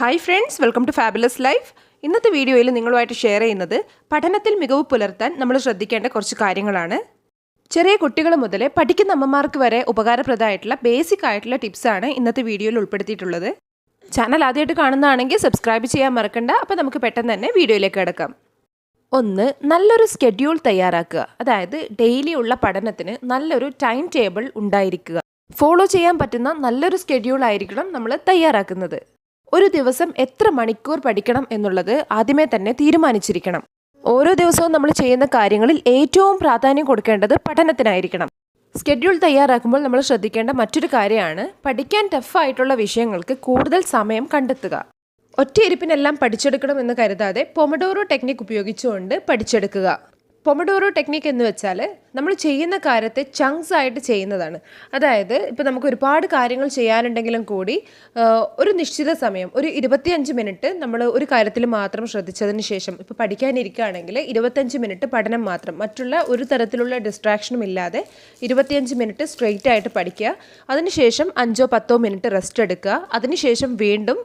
Hi friends welcome to fabulous life ഇന്നത്തെ വീഡിയോയിൽ നിങ്ങളുമായിട്ട് ഷെയർ ചെയ്യുന്നത് പഠനത്തിൽ മികവ് പുലർത്താൻ നമ്മൾ ശ്രദ്ധിക്കേണ്ട കുറച്ച് കാര്യങ്ങളാണ്. ചെറിയ കുട്ടികൾ മുതൽ പഠിക്കുന്ന അമ്മമാർക്ക് വരെ ഉപകാരപ്രദമായിട്ടുള്ള ബേസിക് ആയിട്ടുള്ള ടിപ്സാണ് ഇന്നത്തെ വീഡിയോയിൽ ഉൾപ്പെടുത്തിയിട്ടുള്ളത്. ചാനൽ ആദ്യമായിട്ട് കാണുന്നതാണെങ്കിൽ സബ്സ്ക്രൈബ് ചെയ്യാൻ മറക്കണ്ട. അപ്പോൾ നമുക്ക് പെട്ടെന്ന് തന്നെ വീഡിയോയിലേക്ക് കിടക്കാം. ഒന്ന് നല്ലൊരു സ്കെഡ്യൂൾ തയ്യാറാക്കുക. അതായത് ഡെയിലി ഉള്ള പഠനത്തിന് നല്ലൊരു ടൈം ടേബിൾ ഉണ്ടായിരിക്കുക. ഫോളോ ചെയ്യാൻ പറ്റുന്ന നല്ലൊരു സ്കെഡ്യൂൾ ആയിരിക്കണം നമ്മൾ തയ്യാറാക്കുന്നത്. ഒരു ദിവസം എത്ര മണിക്കൂർ പഠിക്കണം എന്നുള്ളത് ആദ്യമേ തന്നെ തീരുമാനിച്ചിരിക്കണം. ഓരോ ദിവസവും നമ്മൾ ചെയ്യുന്ന കാര്യങ്ങളിൽ ഏറ്റവും പ്രാധാന്യം കൊടുക്കേണ്ടത് പഠനത്തിനായിരിക്കണം. സ്കെഡ്യൂൾ തയ്യാറാക്കുമ്പോൾ നമ്മൾ ശ്രദ്ധിക്കേണ്ട മറ്റൊരു കാര്യമാണ് പഠിക്കാൻ ടഫായിട്ടുള്ള വിഷയങ്ങൾക്ക് കൂടുതൽ സമയം കണ്ടെത്തുക. ഒറ്റയിരിപ്പിനെല്ലാം പഠിച്ചെടുക്കണം എന്ന് കരുതാതെ പൊമഡോറോ ടെക്നിക് ഉപയോഗിച്ചുകൊണ്ട് പഠിച്ചെടുക്കുക. പൊമഡോറോ ടെക്നിക്ക് എന്ന് വെച്ചാൽ നമ്മൾ ചെയ്യുന്ന കാര്യത്തെ ചങ്ക്സ് ആയിട്ട് ചെയ്യുന്നതാണ്. അതായത് ഇപ്പോൾ നമുക്ക് ഒരുപാട് കാര്യങ്ങൾ ചെയ്യാനുണ്ടെങ്കിലും കൂടി ഒരു നിശ്ചിത സമയം ഒരു ഇരുപത്തിയഞ്ച് മിനിറ്റ് നമ്മൾ ഒരു കാര്യത്തിൽ മാത്രം ശ്രദ്ധിച്ചതിന് ശേഷം ഇപ്പോൾ പഠിക്കാനിരിക്കുകയാണെങ്കിൽ ഇരുപത്തഞ്ച് മിനിറ്റ് പഠനം മാത്രം മറ്റുള്ള ഒരു തരത്തിലുള്ള ഡിസ്ട്രാക്ഷനും ഇല്ലാതെ ഇരുപത്തിയഞ്ച് മിനിറ്റ് സ്ട്രെയിറ്റ് ആയിട്ട് പഠിക്കുക. അതിനുശേഷം അഞ്ചോ പത്തോ മിനിറ്റ് റെസ്റ്റ് എടുക്കുക. അതിനുശേഷം വീണ്ടും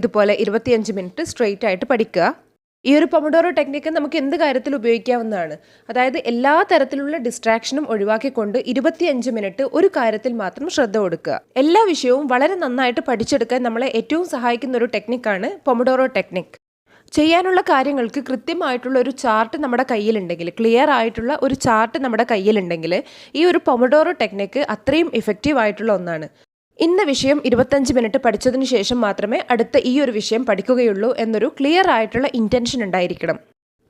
ഇതുപോലെ ഇരുപത്തിയഞ്ച് മിനിറ്റ് സ്ട്രെയിറ്റ് ആയിട്ട് പഠിക്കുക. ഈ ഒരു പൊമഡോറോ ടെക്നിക്ക് നമുക്ക് എന്ത് കാര്യത്തിൽ ഉപയോഗിക്കാവുന്നതാണ്? അതായത് എല്ലാ തരത്തിലുള്ള ഡിസ്ട്രാക്ഷനും ഒഴിവാക്കിക്കൊണ്ട് ഇരുപത്തിയഞ്ച് മിനിറ്റ് ഒരു കാര്യത്തിൽ മാത്രം ശ്രദ്ധ കൊടുക്കുക. എല്ലാ വിഷയവും വളരെ നന്നായിട്ട് പഠിച്ചെടുക്കാൻ നമ്മളെ ഏറ്റവും സഹായിക്കുന്ന ഒരു ടെക്നിക്കാണ് പൊമഡോറോ ടെക്നിക് ചെയ്യാനുള്ള കാര്യങ്ങൾക്ക് കൃത്യമായിട്ടുള്ള ഒരു ചാർട്ട് നമ്മുടെ കയ്യിലുണ്ടെങ്കിൽ ക്ലിയർ ആയിട്ടുള്ള ഒരു ചാർട്ട് നമ്മുടെ കയ്യിലുണ്ടെങ്കിൽ ഈ ഒരു പൊമഡോറോ ടെക്നിക്ക് അത്രയും ഇഫക്റ്റീവ് ആയിട്ടുള്ള ഒന്നാണ്. ഇന്ന വിഷയം ഇരുപത്തഞ്ച് മിനിറ്റ് പഠിച്ചതിന് ശേഷം മാത്രമേ അടുത്ത ഈ ഒരു വിഷയം പഠിക്കുകയുള്ളൂ എന്നൊരു ക്ലിയർ ആയിട്ടുള്ള ഇന്റൻഷൻ ഉണ്ടായിരിക്കണം.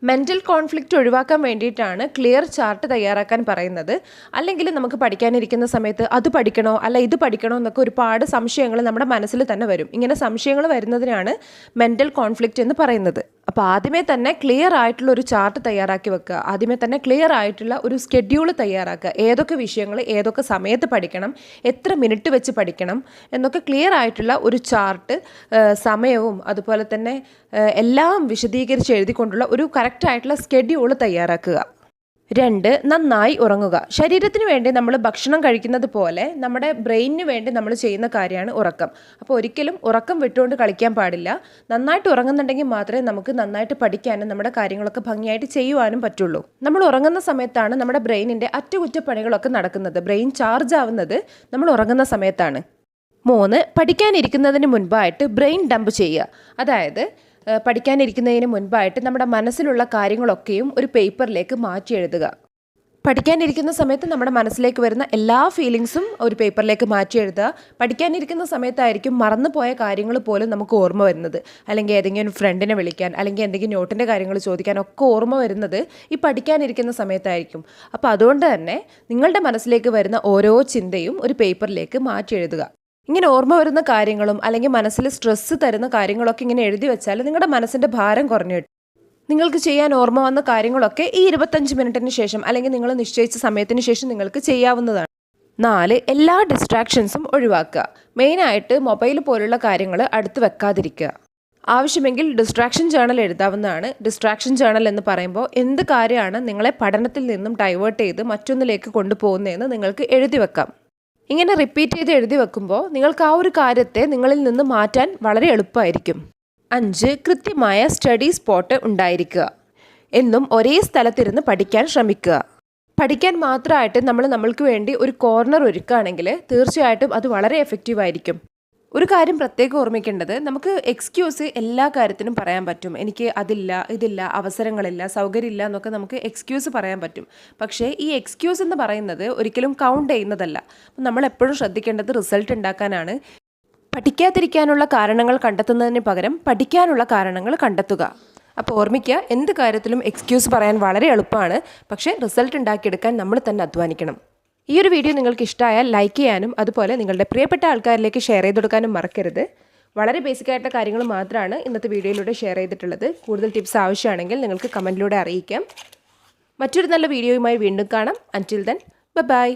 മെന്റൽ കോൺഫ്ലിക്റ്റ് ഒഴിവാക്കാൻ വേണ്ടിയിട്ടാണ് ക്ലിയർ ചാർട്ട് തയ്യാറാക്കാൻ പറയുന്നത്. അല്ലെങ്കിൽ നമുക്ക് പഠിക്കാനിരിക്കുന്ന സമയത്ത് അത് പഠിക്കണോ അല്ല ഇത് പഠിക്കണോ എന്നൊക്കെ ഒരുപാട് സംശയങ്ങൾ നമ്മുടെ മനസ്സിൽ തന്നെ വരും. ഇങ്ങനെ സംശയങ്ങൾ വരുന്നതിനാണ് മെന്റൽ കോൺഫ്ലിക്റ്റ് എന്ന് പറയുന്നത്. അപ്പോൾ ആദ്യമേ തന്നെ ക്ലിയർ ആയിട്ടുള്ള ഒരു ചാർട്ട് തയ്യാറാക്കി വെക്കുക. ആദ്യമേ തന്നെ ക്ലിയർ ആയിട്ടുള്ള ഒരു സ്കെഡ്യൂൾ തയ്യാറാക്കുക. ഏതൊക്കെ വിഷയങ്ങൾ ഏതൊക്കെ സമയത്ത് പഠിക്കണം എത്ര മിനിറ്റ് വെച്ച് പഠിക്കണം എന്നൊക്കെ ക്ലിയർ ആയിട്ടുള്ള ഒരു ചാർട്ട് സമയവും അതുപോലെ തന്നെ എല്ലാം വിശദീകരിച്ച് എഴുതിക്കൊണ്ടുള്ള ഒരു കറക്റ്റായിട്ടുള്ള സ്കെഡ്യൂൾ തയ്യാറാക്കുക. രണ്ട് നന്നായി ഉറങ്ങുക. ശരീരത്തിന് വേണ്ടി നമ്മൾ ഭക്ഷണം കഴിക്കുന്നത് പോലെ നമ്മുടെ ബ്രെയിനിന് വേണ്ടി നമ്മൾ ചെയ്യുന്ന കാര്യമാണ് ഉറക്കം. അപ്പോൾ ഒരിക്കലും ഉറക്കം വിട്ടുകൊണ്ട് കളിക്കാൻ പാടില്ല. നന്നായിട്ട് ഉറങ്ങുന്നുണ്ടെങ്കിൽ മാത്രമേ നമുക്ക് നന്നായിട്ട് പഠിക്കാനും നമ്മുടെ കാര്യങ്ങളൊക്കെ ഭംഗിയായിട്ട് ചെയ്യുവാനും പറ്റുള്ളൂ. നമ്മൾ ഉറങ്ങുന്ന സമയത്താണ് നമ്മുടെ ബ്രെയിനിന്റെ അറ്റകുറ്റപ്പണികളൊക്കെ നടക്കുന്നത്. ബ്രെയിൻ ചാർജ് ആവുന്നത് നമ്മൾ ഉറങ്ങുന്ന സമയത്താണ്. മൂന്ന് പഠിക്കാനിരിക്കുന്നതിന് മുൻപായിട്ട് ബ്രെയിൻ ഡംപ് ചെയ്യുക. അതായത് പഠിക്കാനിരിക്കുന്നതിന് മുൻപായിട്ട് നമ്മുടെ മനസ്സിലുള്ള കാര്യങ്ങളൊക്കെയും ഒരു പേപ്പറിലേക്ക് മാറ്റി എഴുതുക. പഠിക്കാനിരിക്കുന്ന സമയത്ത് നമ്മുടെ മനസ്സിലേക്ക് വരുന്ന എല്ലാ ഫീലിങ്സും ഒരു പേപ്പറിലേക്ക് മാറ്റി എഴുതുക. പഠിക്കാനിരിക്കുന്ന സമയത്തായിരിക്കും മറന്നുപോയ കാര്യങ്ങൾ പോലും നമുക്ക് ഓർമ്മ വരുന്നത്. അല്ലെങ്കിൽ ഏതെങ്കിലും ഫ്രണ്ടിനെ വിളിക്കാൻ അല്ലെങ്കിൽ എന്തെങ്കിലും നോട്ടിന്റെ കാര്യങ്ങൾ ചോദിക്കാൻ ഒക്കെ ഓർമ്മ വരുന്നത് ഈ പഠിക്കാനിരിക്കുന്ന സമയത്തായിരിക്കും. അപ്പോൾ അതുകൊണ്ട് തന്നെ നിങ്ങളുടെ മനസ്സിലേക്ക് വരുന്ന ഓരോ ചിന്തയും ഒരു പേപ്പറിലേക്ക് മാറ്റി എഴുതുക. ഇങ്ങനെ ഓർമ്മ വരുന്ന കാര്യങ്ങളും അല്ലെങ്കിൽ മനസ്സിൽ സ്ട്രെസ്സ് തരുന്ന കാര്യങ്ങളൊക്കെ ഇങ്ങനെ എഴുതി വെച്ചാൽ നിങ്ങളുടെ മനസ്സിന്റെ ഭാരം കുറഞ്ഞു കിട്ടും. നിങ്ങൾക്ക് ചെയ്യാൻ ഓർമ്മ വന്ന കാര്യങ്ങളൊക്കെ ഈ ഇരുപത്തഞ്ച് മിനിറ്റിന് ശേഷം അല്ലെങ്കിൽ നിങ്ങൾ നിശ്ചയിച്ച സമയത്തിന് ശേഷം നിങ്ങൾക്ക് ചെയ്യാവുന്നതാണ്. നാല് എല്ലാ ഡിസ്ട്രാക്ഷൻസും ഒഴിവാക്കുക. മെയിനായിട്ട് മൊബൈൽ പോലുള്ള കാര്യങ്ങൾ അടുത്ത് വെക്കാതിരിക്കുക. ആവശ്യമെങ്കിൽ ഡിസ്ട്രാക്ഷൻ ജേണൽ എഴുതാവുന്നതാണ്. ഡിസ്ട്രാക്ഷൻ ജേണൽ എന്ന് പറയുമ്പോൾ എന്ത് കാര്യമാണ് നിങ്ങളെ പഠനത്തിൽ നിന്നും ഡൈവേർട്ട് ചെയ്ത് മറ്റൊന്നിലേക്ക് കൊണ്ടുപോകുന്നതെന്ന് നിങ്ങൾക്ക് എഴുതി വെക്കാം. ഇങ്ങനെ റിപ്പീറ്റ് ചെയ്ത് എഴുതി വെക്കുമ്പോൾ നിങ്ങൾക്ക് ആ ഒരു കാര്യത്തെ നിങ്ങളിൽ നിന്ന് മാറ്റാൻ വളരെ എളുപ്പമായിരിക്കും. അഞ്ച് കൃത്യമായ സ്റ്റഡി സ്പോട്ട് ഉണ്ടായിരിക്കുക. എന്നും ഒരേ സ്ഥലത്തിരുന്ന് പഠിക്കാൻ ശ്രമിക്കുക. പഠിക്കാൻ മാത്രമായിട്ട് നമ്മൾ നമ്മൾക്ക് വേണ്ടി ഒരു കോർണർ ഒരുക്കുകയാണെങ്കിൽ തീർച്ചയായിട്ടും അത് വളരെ എഫക്റ്റീവ് ആയിരിക്കും. ഒരു കാര്യം പ്രത്യേകം ഓർമ്മിക്കേണ്ടത് നമുക്ക് എക്സ്ക്യൂസ് എല്ലാ കാര്യത്തിനും പറയാൻ പറ്റും. എനിക്ക് അതില്ല ഇതില്ല അവസരങ്ങളില്ല സൗകര്യമില്ല എന്നൊക്കെ നമുക്ക് എക്സ്ക്യൂസ് പറയാൻ പറ്റും. പക്ഷേ ഈ എക്സ്ക്യൂസ് എന്ന് പറയുന്നത് ഒരിക്കലും കൗണ്ട് ചെയ്യുന്നതല്ല. നമ്മൾ എപ്പോഴും ശ്രദ്ധിക്കേണ്ടത് റിസൾട്ട് ഉണ്ടാക്കാനാണ്. പഠിക്കാതിരിക്കാനുള്ള കാരണങ്ങൾ കണ്ടെത്തുന്നതിന് പകരം പഠിക്കാനുള്ള കാരണങ്ങൾ കണ്ടെത്തുക. അപ്പോൾ ഓർമ്മിക്കുക എന്ത് കാര്യത്തിലും എക്സ്ക്യൂസ് പറയാൻ വളരെ എളുപ്പമാണ്. പക്ഷേ റിസൾട്ട് ഉണ്ടാക്കിയെടുക്കാൻ നമ്മൾ തന്നെ അധ്വാനിക്കണം. ഈ ഒരു വീഡിയോ നിങ്ങൾക്ക് ഇഷ്ടമായാൽ ലൈക്ക് ചെയ്യാനും അതുപോലെ നിങ്ങളുടെ പ്രിയപ്പെട്ട ആൾക്കാരിലേക്ക് ഷെയർ ചെയ്ത് കൊടുക്കാനും മറക്കരുത്. വളരെ ബേസിക് ആയിട്ടുള്ള കാര്യങ്ങൾ മാത്രമാണ് ഇന്നത്തെ വീഡിയോയിലൂടെ ഷെയർ ചെയ്തിട്ടുള്ളത്. കൂടുതൽ ടിപ്സ് ആവശ്യമാണെങ്കിൽ നിങ്ങൾക്ക് കമന്റിലൂടെ അറിയിക്കാം. മറ്റൊരു നല്ല വീഡിയോയുമായി വീണ്ടും കാണാം. അന്റിൽ ദെൻ ബൈ